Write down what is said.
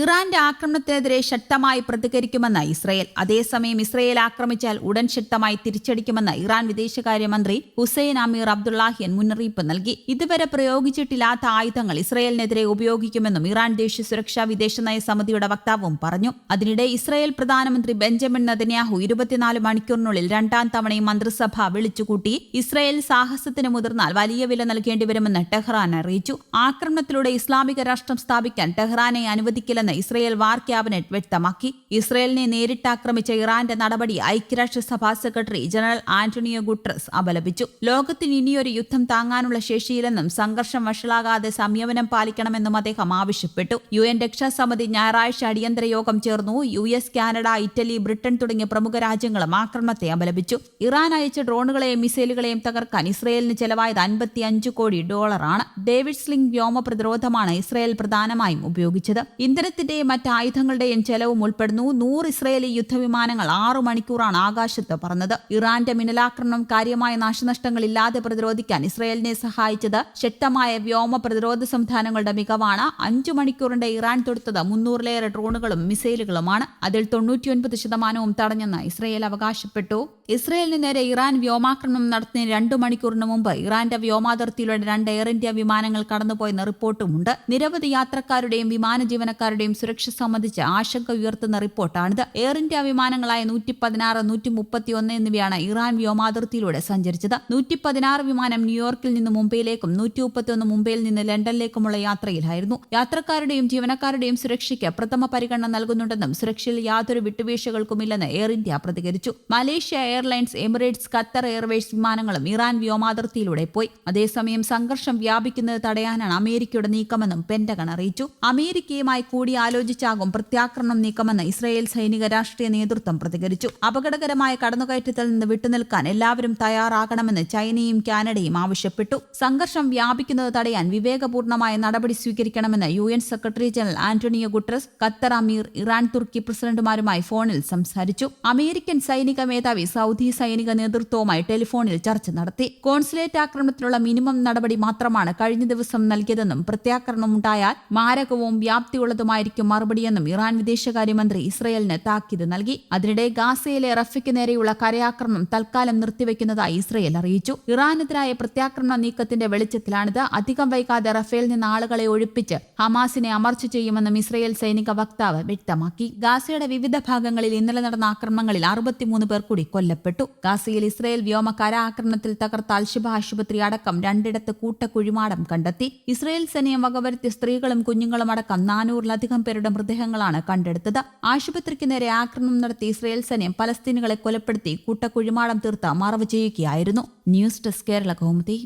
ഇറാന്റെ ആക്രമണത്തിനെതിരെ ശക്തമായി പ്രതികരിക്കുമെന്ന് ഇസ്രയേൽ. അതേസമയം ഇസ്രയേൽ ആക്രമിച്ചാൽ ഉടൻ ശക്തമായി തിരിച്ചടിക്കുമെന്ന് ഇറാൻ വിദേശകാര്യമന്ത്രി ഹുസൈൻ അമീർ അബ്ദുള്ളാഹിയൻ മുന്നറിയിപ്പ് നൽകി. ഇതുവരെ പ്രയോഗിച്ചിട്ടില്ലാത്ത ആയുധങ്ങൾ ഇസ്രയേലിനെതിരെ ഉപയോഗിക്കുമെന്നും ഇറാൻ ദേശീയ സുരക്ഷാ വിദേശനയ സമിതിയുടെ വക്താവും പറഞ്ഞു. അതിനിടെ ഇസ്രയേൽ പ്രധാനമന്ത്രി ബെഞ്ചമിൻ നദന്യാഹു ഇരുപത്തിനാല് മണിക്കൂറിനുള്ളിൽ രണ്ടാം തവണയും മന്ത്രിസഭ വിളിച്ചുകൂട്ടി ഇസ്രയേൽ സാഹസത്തിന് മുതിർന്നാൽ വലിയ വില നൽകേണ്ടിവരുമെന്ന് ടെഹ്റാൻ അറിയിച്ചു. ആക്രമണത്തിലൂടെ ഇസ്ലാമിക രാഷ്ട്രം സ്ഥാപിക്കാൻ ടെഹ്റാനെ അനുവദിക്കില്ലെന്ന് ഇസ്രയേൽ വാർ ക്യാബിനറ്റ് വ്യക്തമാക്കി. ഇസ്രയേലിനെ നേരിട്ടാക്രമിച്ച ഇറാന്റെ നടപടി ഐക്യരാഷ്ട്രസഭാ സെക്രട്ടറി ജനറൽ ആന്റണിയോ ഗുട്രസ് അപലപിച്ചു. ലോകത്തിന് ഇനിയൊരു യുദ്ധം താങ്ങാനുള്ള ശേഷിയില്ലെന്നും സംഘർഷം വഷളാകാതെ സംയമനം പാലിക്കണമെന്നും അദ്ദേഹം ആവശ്യപ്പെട്ടു. യു എൻ രക്ഷാസമിതി ഞായറാഴ്ച അടിയന്തര യോഗം ചേർന്നു. U S Canada Italy Britain തുടങ്ങിയ പ്രമുഖ രാജ്യങ്ങളും ആക്രമണത്തെ അപലപിച്ചു. ഇറാൻ അയച്ച ഡ്രോണുകളെയും മിസൈലുകളെയും തകർക്കാൻ ഇസ്രയേലിന് ചെലവായത് അൻപത്തിയഞ്ച് കോടി ഡോളറാണ്. ഡേവിഡ് സ്ലിംഗ് വ്യോമ പ്രതിരോധമാണ് ഇസ്രയേൽ പ്രധാനമായും ഉപയോഗിച്ചത്. ഇന്ധനത്തിന്റെയും മറ്റ് ആയുധങ്ങളുടെയും ചെലവും ഉൾപ്പെടുന്നു. നൂറ് ഇസ്രയേലി യുദ്ധവിമാനങ്ങൾ ആറു മണിക്കൂറാണ് ആകാശത്ത് പറന്നത്. ഇറാന്റെ മിന്നലാക്രമണം കാര്യമായ നാശനഷ്ടങ്ങൾ ഇല്ലാതെ പ്രതിരോധിക്കാൻ ഇസ്രയേലിനെ സഹായിച്ചത് ശക്തമായ വ്യോമ പ്രതിരോധ സംവിധാനങ്ങളുടെ മികവാണ്. അഞ്ചു മണിക്കൂറിന്റെ ഇറാൻ തൊടുത്തത് മുന്നൂറിലേറെ ഡ്രോണുകളും മിസൈലുകളുമാണ്. അതിൽ തൊണ്ണൂറ്റിയൊൻപത് ശതമാനവും തടഞ്ഞെന്ന് ഇസ്രയേൽ അവകാശപ്പെട്ടു. ഇസ്രയേലിന് നേരെ ഇറാൻ വ്യോമാക്രമണം നടത്തുന്ന രണ്ടു മണിക്കൂറിന് മുമ്പ് ഇറാന്റെ വ്യോമാതിർത്തിയിലൂടെ രണ്ട് എയർ ഇന്ത്യ വിമാനങ്ങൾ കടന്നുപോയെന്ന റിപ്പോർട്ടുമുണ്ട്. നിരവധി യാത്രക്കാരുടെയും വിമാന സുരക്ഷ സംബന്ധിച്ച് ആശങ്ക ഉയർത്തുന്ന റിപ്പോർട്ടാണിത്. എയർ ഇന്ത്യ വിമാനങ്ങളായ നൂറ്റി പതിനാറ് നൂറ്റി മുപ്പത്തി ഒന്ന് എന്നിവയാണ് ഇറാൻ വ്യോമാതിർത്തിയിലൂടെ സഞ്ചരിച്ചത്. നൂറ്റി പതിനാറ് വിമാനം ന്യൂയോർക്കിൽ നിന്ന് മുംബൈയിലേക്കും നൂറ്റി മുപ്പത്തിയൊന്ന് മുംബൈയിൽ നിന്ന് ലണ്ടനിലേക്കുമുള്ള യാത്രയിലായിരുന്നു. യാത്രക്കാരുടെയും ജീവനക്കാരുടെയും സുരക്ഷയ്ക്ക് പ്രഥമ പരിഗണന നൽകുന്നുണ്ടെന്നും സുരക്ഷയിൽ യാതൊരു വിട്ടുവീഴ്ചകൾക്കുമില്ലെന്ന് എയർ ഇന്ത്യ പ്രതികരിച്ചു. Malaysia Airlines Emirates Qatar Airways വിമാനങ്ങളും ഇറാൻ വ്യോമാതിർത്തിയിലൂടെ പോയി. അതേസമയം സംഘർഷം വ്യാപിക്കുന്നത് തടയാനാണ് അമേരിക്കയുടെ നീക്കമെന്നും പെന്റഗൺ അറിയിച്ചു. അമേരിക്കയുമായി കൂടിയാലോചിച്ചാകും പ്രത്യാക്രമണം നീക്കമെന്ന് ഇസ്രയേൽ സൈനിക രാഷ്ട്രീയ നേതൃത്വം പ്രതികരിച്ചു. അപകടകരമായ കടന്നുകയറ്റത്തിൽ നിന്ന് വിട്ടുനിൽക്കാൻ എല്ലാവരും തയ്യാറാകണമെന്ന് ചൈനയും കാനഡയും ആവശ്യപ്പെട്ടു. സംഘർഷം വ്യാപിക്കുന്നത് തടയാൻ വിവേകപൂർണമായ നടപടി സ്വീകരിക്കണമെന്ന് U N secretary general Antonio Guterres Qatar അമീർ ഇറാൻ തുർക്കി പ്രസിഡന്റുമാരുമായി ഫോണിൽ സംസാരിച്ചു. അമേരിക്കൻ സൈനിക മേധാവി സൗദി സൈനിക നേതൃത്വവുമായി ടെലിഫോണിൽ ചർച്ച നടത്തി. കോൺസുലേറ്റ് ആക്രമണത്തിനുള്ള മിനിമം നടപടി മാത്രമാണ് കഴിഞ്ഞ ദിവസം നൽകിയതെന്നും പ്രത്യാക്രമണം ഉണ്ടായാൽ മാരകവും വ്യാപ്തിയുള്ളതുമായിരിക്കും മറുപടിയെന്നും ഇറാൻ വിദേശകാര്യമന്ത്രി ഇസ്രയേലിന് താക്കീത് നൽകി. അതിനിടെ ഗാസയിലെ റഫയ്ക്ക് നേരെയുള്ള കരയാക്രമണം തൽക്കാലം നിർത്തിവെക്കുന്നതായി ഇസ്രയേൽ അറിയിച്ചു. ഇറാനെതിരായ പ്രത്യാക്രമണ നീക്കത്തിന്റെ വെളിച്ചത്തിലാണിത്. അധികം വൈകാതെ റഫേൽ നിന്ന് ആളുകളെ ഒഴിപ്പിച്ച് ഹമാസിനെ അമർച്ച ചെയ്യുമെന്നും ഇസ്രയേൽ സൈനിക വക്താവ് വ്യക്തമാക്കി. ഗാസയുടെ വിവിധ ഭാഗങ്ങളിൽ ഇന്നലെ നടന്ന ആക്രമണങ്ങളിൽ അറുപത്തിമൂന്ന് പേർ കൂടി കൊല്ലപ്പെട്ടു. ഗാസയിൽ ഇസ്രയേൽ വ്യോമ കര ആക്രമണത്തിൽ തകർത്ത അൽഷിബ ആശുപത്രി അടക്കം രണ്ടിടത്ത് കൂട്ടക്കുഴിമാടം കണ്ടെത്തി. ഇസ്രയേൽ സൈന്യം വകവരുത്തിയ സ്ത്രീകളും കുഞ്ഞുങ്ങളും അടക്കം നാനൂറിലധികം പേരുടെ മൃതദേഹങ്ങളാണ് കണ്ടെടുത്തത്. ആശുപത്രിക്ക് നേരെ ആക്രമണം നടത്തി ഇസ്രയേൽ സൈന്യം പലസ്തീനുകളെ കൊലപ്പെടുത്തി കൂട്ടക്കുഴിമാടം തീർത്ത് മറവ് ചെയ്യുകയായിരുന്നു. News desk Kerala Kaumudi.